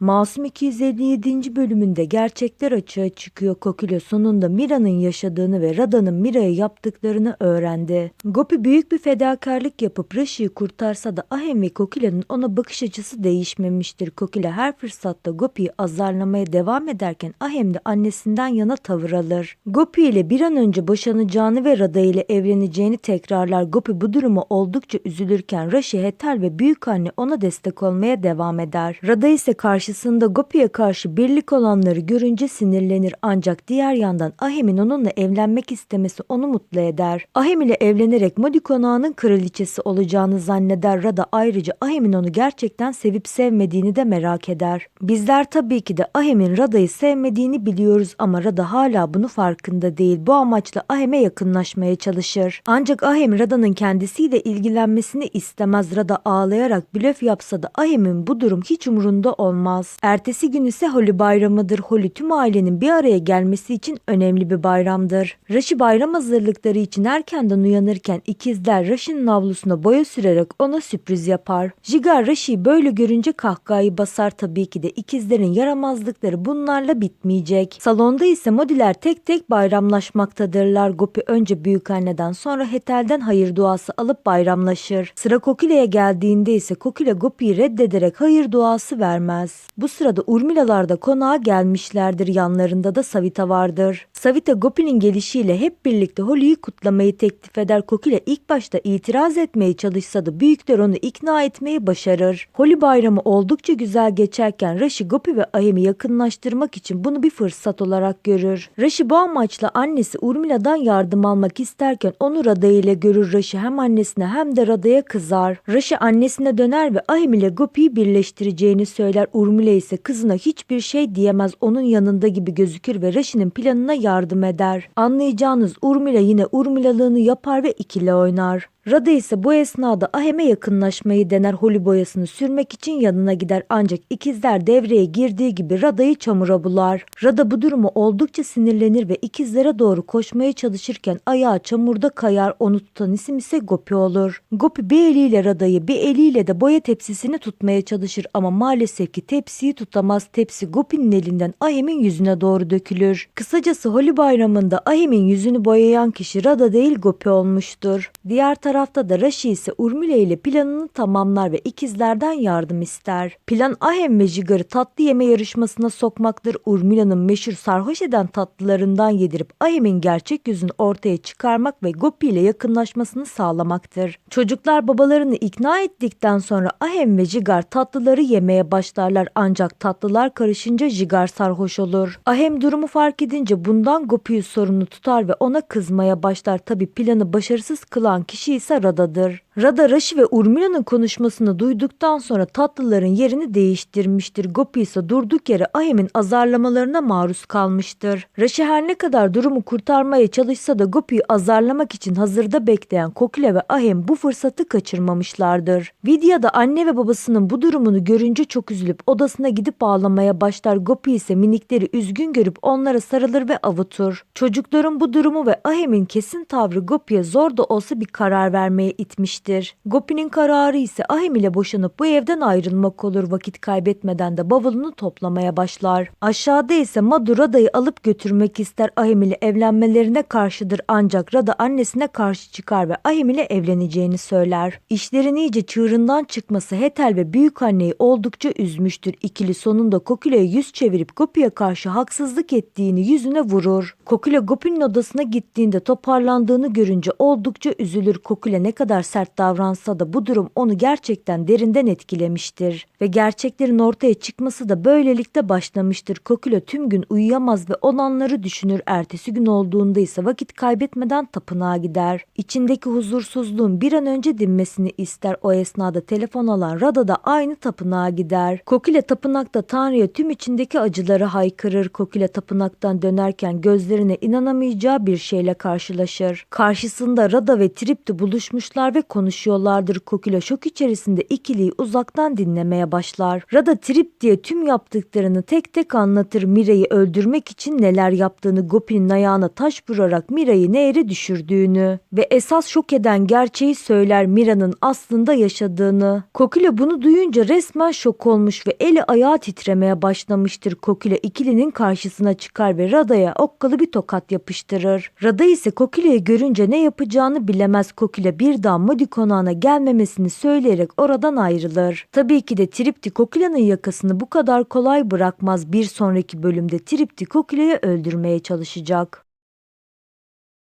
Masum 257. bölümünde gerçekler açığa çıkıyor. Kokilo sonunda Mira'nın yaşadığını ve Rada'nın Mira'ya yaptıklarını öğrendi. Gopi büyük bir fedakarlık yapıp Rashi'yi kurtarsa da Ahem ve Kokilo'nun ona bakış açısı değişmemiştir. Kokilo her fırsatta Gopi'yi azarlamaya devam ederken Ahem de annesinden yana tavır alır. Gopi ile bir an önce boşanacağını ve Rada ile evleneceğini tekrarlar. Gopi bu duruma oldukça üzülürken Rashi, Hetal ve büyük anne ona destek olmaya devam eder. Rada ise karşısında Gopi'ye karşı birlik olanları görünce sinirlenir ancak diğer yandan Ahem'in onunla evlenmek istemesi onu mutlu eder. Ahem ile evlenerek Modi konağının kraliçesi olacağını zanneder. Rada ayrıca Ahem'in onu gerçekten sevip sevmediğini de merak eder. Bizler tabii ki de Ahem'in Rada'yı sevmediğini biliyoruz ama Rada hala bunu farkında değil. Bu amaçla Ahem'e yakınlaşmaya çalışır. Ancak Ahem Rada'nın kendisiyle ilgilenmesini istemez. Rada ağlayarak blöf yapsa da Ahem'in bu durum hiç umurunda olmaz. Ertesi gün ise Holi bayramıdır. Holi tüm ailenin bir araya gelmesi için önemli bir bayramdır. Rashi bayram hazırlıkları için erkenden uyanırken ikizler Rashi'nin avlusuna boya sürerek ona sürpriz yapar. Jigar Rashi'yi böyle görünce kahkahayı basar tabii ki de ikizlerin yaramazlıkları bunlarla bitmeyecek. Salonda ise Modiler tek tek bayramlaşmaktadırlar. Gopi önce büyükanneden sonra Hetel'den hayır duası alıp bayramlaşır. Sıra Kokile'ye geldiğinde ise Kokile Gopi'yi reddederek hayır duası vermez. Bu sırada Urmilalar da konağa gelmişlerdir. Yanlarında da Savita vardır. Savita Gopi'nin gelişiyle hep birlikte Holi'yi kutlamayı teklif eder. Kokile ilk başta itiraz etmeye çalışsa da büyükler onu ikna etmeyi başarır. Holi bayramı oldukça güzel geçerken Rashi Gopi ve Ahem'i yakınlaştırmak için bunu bir fırsat olarak görür. Rashi bu amaçla annesi Urmila'dan yardım almak isterken onu Rada ile görür. Rashi hem annesine hem de Rada'ya kızar. Rashi annesine döner ve Ahem ile Gopi'yi birleştireceğini söyler. Urmila ise kızına hiçbir şey diyemez. Onun yanında gibi gözükür ve Rashi'nin planına yardım eder. Anlayacağınız Urmila yine Urmilalığını yapar ve ikili oynar. Rada ise bu esnada Ahem'e yakınlaşmayı dener holi boyasını sürmek için yanına gider ancak ikizler devreye girdiği gibi Rada'yı çamura bular. Rada bu durumu oldukça sinirlenir ve ikizlere doğru koşmaya çalışırken ayağı çamurda kayar onu tutan isim ise Gopi olur. Gopi bir eliyle Rada'yı bir eliyle de boya tepsisini tutmaya çalışır ama maalesef ki tepsiyi tutamaz. Tepsi Gopi'nin elinden Ahem'in yüzüne doğru dökülür. Kısacası Holi bayramında Ahem'in yüzünü boyayan kişi Rada değil Gopi olmuştur. Diğer tarafta da Rashi ise Urmila ile planını tamamlar ve ikizlerden yardım ister. Plan Ahem ve Jigar'ı tatlı yeme yarışmasına sokmaktır. Urmila'nın meşhur sarhoş eden tatlılarından yedirip Ahem'in gerçek yüzünü ortaya çıkarmak ve Gopi ile yakınlaşmasını sağlamaktır. Çocuklar babalarını ikna ettikten sonra Ahem ve Jigar tatlıları yemeye başlarlar ancak tatlılar karışınca Jigar sarhoş olur. Ahem durumu fark edince bundan Gopi'yi sorumlu tutar ve ona kızmaya başlar. Tabi planı başarısız kılan kişi ise Rada'dır. Rada Rashi ve Urmila'nın konuşmasını duyduktan sonra tatlıların yerini değiştirmiştir. Gopi ise durduk yere Ahem'in azarlamalarına maruz kalmıştır. Rashi her ne kadar durumu kurtarmaya çalışsa da Gopi'yi azarlamak için hazırda bekleyen Kokile ve Ahem bu fırsatı kaçırmamışlardır. Vidya da anne ve babasının bu durumunu görünce çok üzülüp odasına gidip ağlamaya başlar. Gopi ise minikleri üzgün görüp onlara sarılır ve avutur. Çocukların bu durumu ve Ahem'in kesin tavrı Gopi'ye zor da olsa bir karar vermeye itmiştir. Gopi'nin kararı ise Ahem ile boşanıp bu evden ayrılmak olur. Vakit kaybetmeden de bavulunu toplamaya başlar. Aşağıda ise Madu Rada'yı alıp götürmek ister. Ahem ile evlenmelerine karşıdır ancak Rada annesine karşı çıkar ve Ahem ile evleneceğini söyler. İşlerin iyice çığırından çıkması Hetel ve büyük anneyi oldukça üzmüştür. İkili sonunda Kokile'ye yüz çevirip Gopi'ye karşı haksızlık ettiğini yüzüne vurur. Kokile Gopi'nin odasına gittiğinde toparlandığını görünce oldukça üzülür. Kokile ne kadar sert davransa da bu durum onu gerçekten derinden etkilemiştir. Ve gerçeklerin ortaya çıkması da böylelikle başlamıştır. Kokile tüm gün uyuyamaz ve olanları düşünür. Ertesi gün olduğunda ise vakit kaybetmeden tapınağa gider. İçindeki huzursuzluğun bir an önce dinmesini ister. O esnada telefon alan Rada da aynı tapınağa gider. Kokile tapınakta Tanrı'ya tüm içindeki acıları haykırır. Kokile tapınaktan dönerken gözlerine inanamayacağı bir şeyle karşılaşır. Karşısında Rada ve Tripti buluşmuşlar ve konuşuyorlardır. Kokilo şok içerisinde ikiliyi uzaktan dinlemeye başlar. Rada trip diye tüm yaptıklarını tek tek anlatır. Mira'yı öldürmek için neler yaptığını Gopi'nin ayağına taş vurarak Mira'yı nehre düşürdüğünü ve esas şok eden gerçeği söyler Mira'nın aslında yaşadığını. Kokilo bunu duyunca resmen şok olmuş ve eli ayağı titremeye başlamıştır. Kokilo ikilinin karşısına çıkar ve Rada'ya okkalı bir tokat yapıştırır. Rada ise Kokilo'yu görünce ne yapacağını bilemez. Kokilo bir Modi konağına gelmemesini söyleyerek oradan ayrılır. Tabii ki de Tripti Kokilo'nun yakasını bu kadar kolay bırakmaz. Bir sonraki bölümde Tripti Kokilo'yu öldürmeye çalışacak.